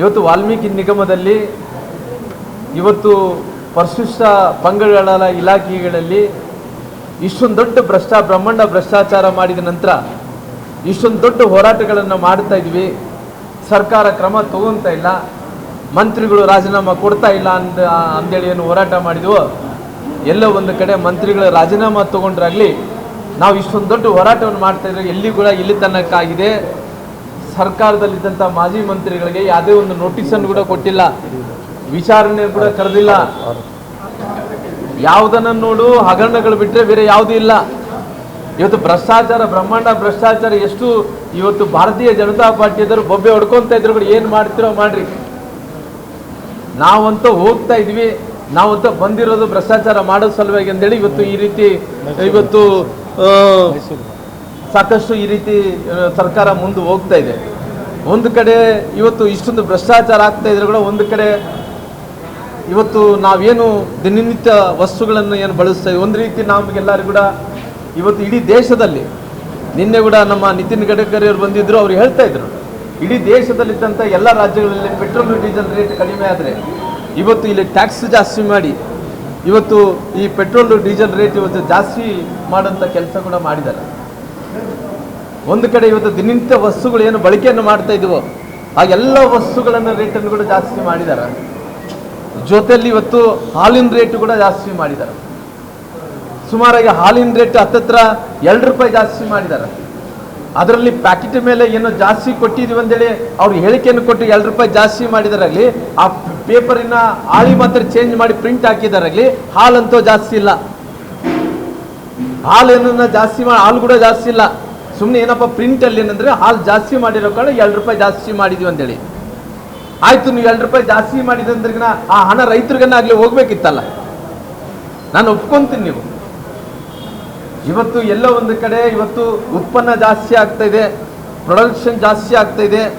ಇವತ್ತು ವಾಲ್ಮೀಕಿ ನಿಗಮದಲ್ಲಿ ಇವತ್ತು ಪರಿಶಿಷ್ಟ ಪಂಗಡಗಳ ಇಲಾಖೆಗಳಲ್ಲಿ ಇಷ್ಟೊಂದು ದೊಡ್ಡ ಭ್ರಷ್ಟ, ಬ್ರಹ್ಮಾಂಡ ಭ್ರಷ್ಟಾಚಾರ ಮಾಡಿದ ನಂತರ ಇಷ್ಟೊಂದು ದೊಡ್ಡ ಹೋರಾಟಗಳನ್ನು ಮಾಡ್ತಾ ಇದ್ವಿ. ಸರ್ಕಾರ ಕ್ರಮ ತಗೊಂತ ಇಲ್ಲ. ಮಂತ್ರಿಗಳು ರಾಜೀನಾಮೆ ಕೊಡ್ತಾ ಇಲ್ಲ ಅಂತ ಅಂದೇಳಿ ಏನು ಹೋರಾಟ ಮಾಡಿದ್ವೋ, ಎಲ್ಲ ಒಂದು ಕಡೆ ಮಂತ್ರಿಗಳ ರಾಜೀನಾಮೆ ತಗೊಂಡ್ರಾಗ್ಲಿ ನಾವು ಇಷ್ಟೊಂದು ದೊಡ್ಡ ಹೋರಾಟವನ್ನು ಮಾಡ್ತಾ ಇದ್ರೆ ಎಲ್ಲಿ ಕೂಡ ಇಲ್ಲಿ ತನಕಾಗಿದೆ ಸರ್ಕಾರದಲ್ಲಿದ್ದಂಥ ಮಾಜಿ ಮಂತ್ರಿಗಳಿಗೆ ಯಾವುದೇ ಒಂದು ನೋಟಿಸನ್ನು ಕೂಡ ಕೊಟ್ಟಿಲ್ಲ. ವಿಚಾರಣೆ ಕೂಡ ಕರೆದಿಲ್ಲ. ಯಾವುದನ್ನ ನೋಡು, ಹಗರಣಗಳು ಬಿಟ್ಟರೆ ಬೇರೆ ಯಾವುದೂ ಇಲ್ಲ. ಇವತ್ತು ಭ್ರಷ್ಟಾಚಾರ, ಬ್ರಹ್ಮಾಂಡ ಭ್ರಷ್ಟಾಚಾರ ಎಷ್ಟು ಇವತ್ತು ಭಾರತೀಯ ಜನತಾ ಪಾರ್ಟಿಯವರು ಬೊಬ್ಬೆ ಹೊಡ್ಕೊಂತ ಇದ್ರು ಕೂಡ ಏನು ಮಾಡ್ತಿರೋ ಮಾಡ್ರಿ. ನಾವಂತ ಹೋಗ್ತಾ ಇದ್ವಿ. ನಾವಂತ ಬಂದಿರೋದು ಭ್ರಷ್ಟಾಚಾರ ಮಾಡೋ ಸಲುವಾಗಿ ಅಂತೇಳಿ ಇವತ್ತು ಈ ರೀತಿ ಇವತ್ತು ಸಾಕಷ್ಟು ಈ ರೀತಿ ಸರ್ಕಾರ ಮುಂದೆ ಹೋಗ್ತಾ ಇದೆ. ಒಂದು ಕಡೆ ಇವತ್ತು ಇಷ್ಟೊಂದು ಭ್ರಷ್ಟಾಚಾರ ಆಗ್ತಾ ಇದ್ರೆ ಕೂಡ ಒಂದು ಕಡೆ ಇವತ್ತು ನಾವೇನು ದಿನನಿತ್ಯ ವಸ್ತುಗಳನ್ನು ಏನು ಬಳಸ್ತಾ ಇದ್ದೀವಿ. ಒಂದು ರೀತಿ ನಮಗೆಲ್ಲರೂ ಕೂಡ ಇವತ್ತು ಇಡೀ ದೇಶದಲ್ಲಿ ನಿನ್ನೆ ಕೂಡ ನಮ್ಮ ನಿತಿನ್ ಗಡ್ಕರಿ ಅವರು ಬಂದಿದ್ದರು ಅವ್ರು ಹೇಳ್ತಾ ಇದ್ರು. ಇಡೀ ದೇಶದಲ್ಲಿದ್ದಂಥ ಎಲ್ಲ ರಾಜ್ಯಗಳಲ್ಲಿ ಪೆಟ್ರೋಲ್ ಡೀಸೆಲ್ ರೇಟ್ ಕಡಿಮೆ ಆದರೆ ಇವತ್ತು ಇಲ್ಲಿ ಟ್ಯಾಕ್ಸ್ ಜಾಸ್ತಿ ಮಾಡಿ, ಇವತ್ತು ಈ ಪೆಟ್ರೋಲ್ ಡೀಸೆಲ್ ರೇಟ್ ಇವತ್ತು ಜಾಸ್ತಿ ಮಾಡೋಂಥ ಕೆಲಸ ಕೂಡ ಮಾಡಿದ್ದಾರೆ. ಒಂದು ಕಡೆ ಇವತ್ತು ದಿನನಿತ್ಯ ವಸ್ತುಗಳು ಏನು ಬಳಕೆಯನ್ನು ಮಾಡ್ತಾ ಇದ್ವೋ ಆ ಎಲ್ಲ ವಸ್ತುಗಳನ್ನು ರೇಟನ್ನು ಕೂಡ ಜಾಸ್ತಿ ಮಾಡಿದ್ದಾರೆ ಜೊತೆಯಲ್ಲಿ ಇವತ್ತು ಹಾಲಿನ ರೇಟ್ ಕೂಡ ಜಾಸ್ತಿ ಮಾಡಿದ್ದಾರೆ ಸುಮಾರಾಗಿ ಹಾಲಿನ ರೇಟ್ ಹತ್ತತ್ರ ಎರಡು ರೂಪಾಯಿ ಜಾಸ್ತಿ ಮಾಡಿದ್ದಾರೆ ಅದರಲ್ಲಿ ಪ್ಯಾಕೆಟ್ ಮೇಲೆ ಏನೋ ಜಾಸ್ತಿ ಕೊಟ್ಟಿದ್ದೀವಿ ಅಂತೇಳಿ ಅವ್ರು ಹೇಳಿಕೆಯನ್ನು ಕೊಟ್ಟು ಎರಡು ರೂಪಾಯಿ ಜಾಸ್ತಿ ಮಾಡಿದಾರಾಗಲಿ, ಆ ಪೇಪರಿನ ಹಾಳಿ ಮಾತ್ರ ಚೇಂಜ್ ಮಾಡಿ ಪ್ರಿಂಟ್ ಹಾಕಿದಾರಾಗಲಿ, ಹಾಲಂತೂ ಜಾಸ್ತಿ ಇಲ್ಲ. ಹಾಲು ಏನನ್ನ ಜಾಸ್ತಿ ಮಾಡಿ ಹಾಲು ಕೂಡ ಜಾಸ್ತಿ ಇಲ್ಲ. ಸುಮ್ಮನೆ ಏನಪ್ಪ ಪ್ರಿಂಟಲ್ಲಿ ಏನಂದ್ರೆ ಹಾಲು ಜಾಸ್ತಿ ಮಾಡಿರೋ ಕಾರಣ ಎರಡು ರೂಪಾಯಿ ಜಾಸ್ತಿ ಮಾಡಿದ್ವಿ ಅಂತೇಳಿ. ಆಯ್ತು, ನೀವು ಎರಡು ರೂಪಾಯಿ ಜಾಸ್ತಿ ಮಾಡಿದಂದ್ರಿಗಿನ ಆ ಹಣ ರೈತರಿಗನ್ನ ಆಗ್ಲಿ ಹೋಗ್ಬೇಕಿತ್ತಲ್ಲ. ನಾನು ಒಪ್ಕೊಂತೀನಿ ನೀವು. ಇವತ್ತು ಎಲ್ಲ ಒಂದು ಕಡೆ ಇವತ್ತು ಉತ್ಪನ್ನ ಜಾಸ್ತಿ ಆಗ್ತಾ ಇದೆ ಪ್ರೊಡಕ್ಷನ್ ಜಾಸ್ತಿ ಆಗ್ತಾ ಇದೆ